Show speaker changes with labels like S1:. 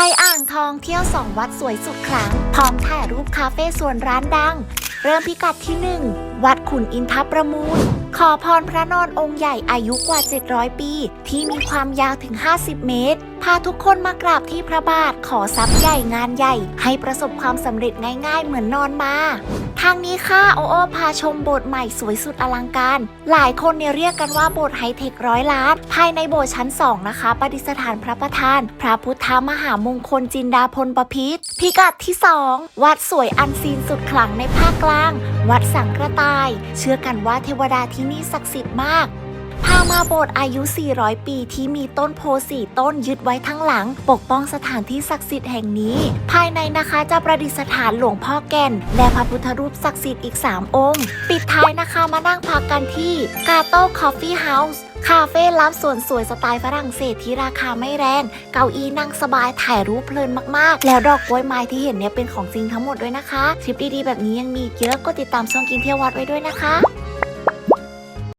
S1: ไปอ่างทองเที่ยวสองวัดสวยสุดครั้ง พร้อมถ่ายรูปคาเฟ่ส่วนร้านดัง เริ่มพิกัดที่ 1 วัดขุนอินทประมูล ขอพรพระนอนองค์ใหญ่อายุกว่า 700 ปี ที่มีความยาวถึง 50 เมตร พาทุกคนมากราบที่พระบาทขอทรัพย์ใหญ่งานใหญ่ ให้ประสบความสำเร็จง่ายๆเหมือนนอนมา ทางนี้ค่ะโอโอพาชมโบสถ์ใหม่สวยสุดอลังการ หลายคนเนี่ยเรียกกันว่าโบสถ์ไฮเทคร้อยล้าน ภายในโบสถ์ชั้น 2 นะคะประดิษฐานพระประธาน พระพุทธมหามงคลจินดาพลประพิษพิกัดที่ 2 วัดสวยอันซีนสุดขลังในภาคกลาง วัดสังกระต่าย เชื่อกันว่าเทวดาที่นี่ศักดิ์สิทธิ์มาก พามาโบสถ์อายุ 400 ปีที่มีต้นโพสี่ต้นยึดไว้ทั้งหลัง ปกป้องสถานที่ศักดิ์สิทธิ์แห่งนี้ ภายในนะคะจะประดิษฐานหลวงพ่อแก่น และพระพุทธรูปศักดิ์สิทธิ์อีก 3 องค์ ปิดท้ายนะคะมานั่งพักกันที่กาโต้คอฟฟี่เฮาส์คาเฟ่ลับส่วนสวยสไตล์ฝรั่งเศสที่ราคาไม่แรง เก้าอี้นั่งสบายถ่ายรูปเพลินมากๆ แล้วดอกกล้วยไม้ที่เห็นเนี่ยเป็นของจริงทั้งหมดด้วยนะคะทริปดีๆแบบนี้ยังมีเยอะก็ติดตามช่องกินเที่ยววัดไว้ด้วยนะคะ